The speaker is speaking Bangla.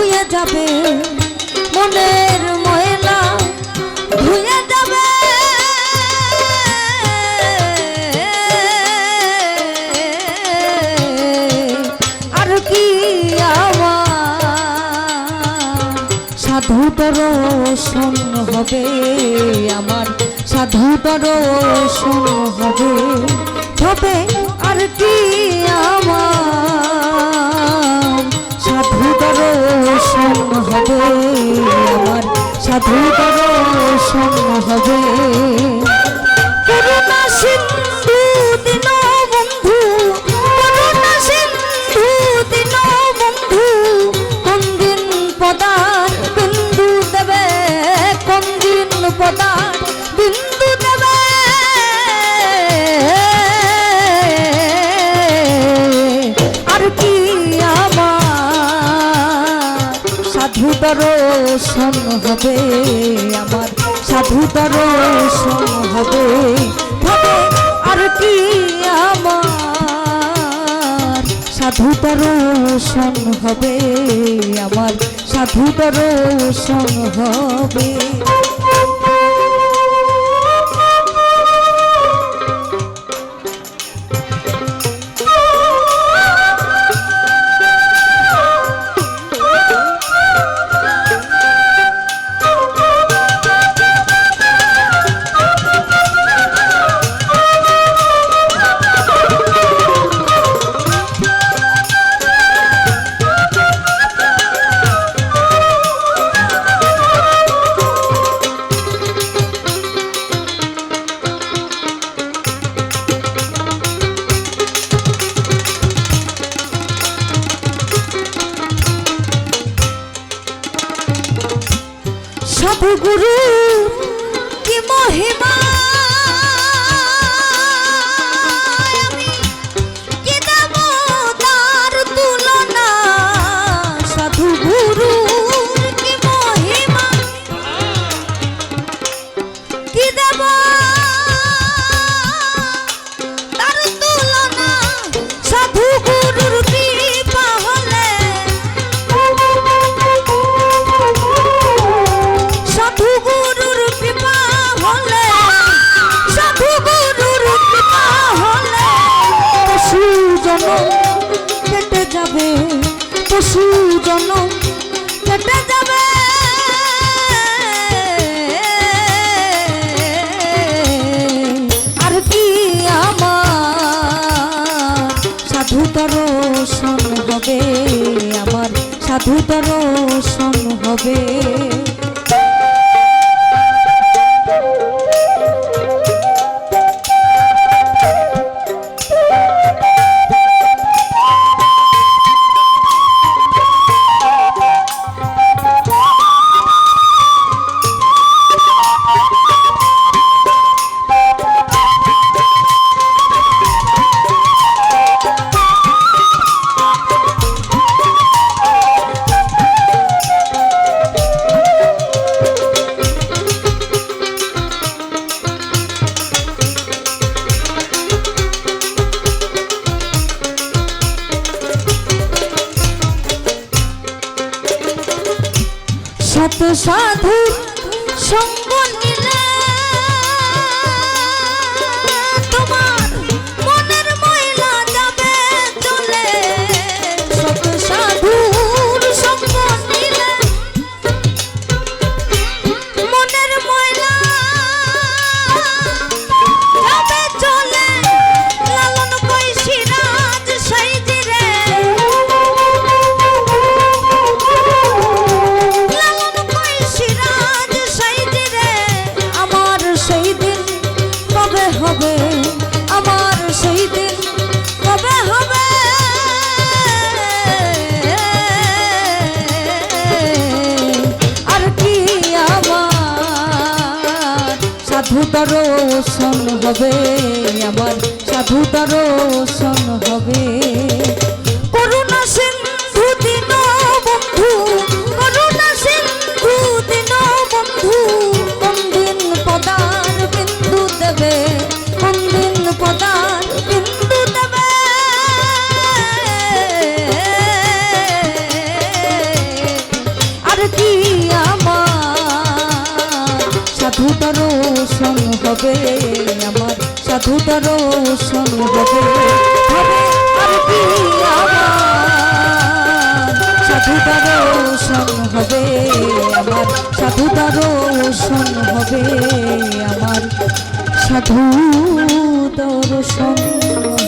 ধুয়ে যাবে মনের ময়লা, ধুয়ে যাবে। আর কি আমার সাধু দর্শন হবে, আমার সাধু দর্শন হবে। হবে আর কি আমার হবে আমার সাধু দর্শন হবে। দর্শন হবে, আমার সাধু দর্শন হবে। আর কি আমার সাধু দর্শন হবে, আমার সাধু দর্শন হবে। সদগুরু কি মহিমা জনম কেটে আর কি আমার হবে? আমার সাধু দর্শন হবে? শত সাধু সঙ্গ সাধু দর্শন হবে আমার সাধু দর্শন হবে। হবে আমার সাধু দর্শন হবে। হবে আর কি আমার সাধু দর্শন হবে, আমার সাধু দর্শন হবে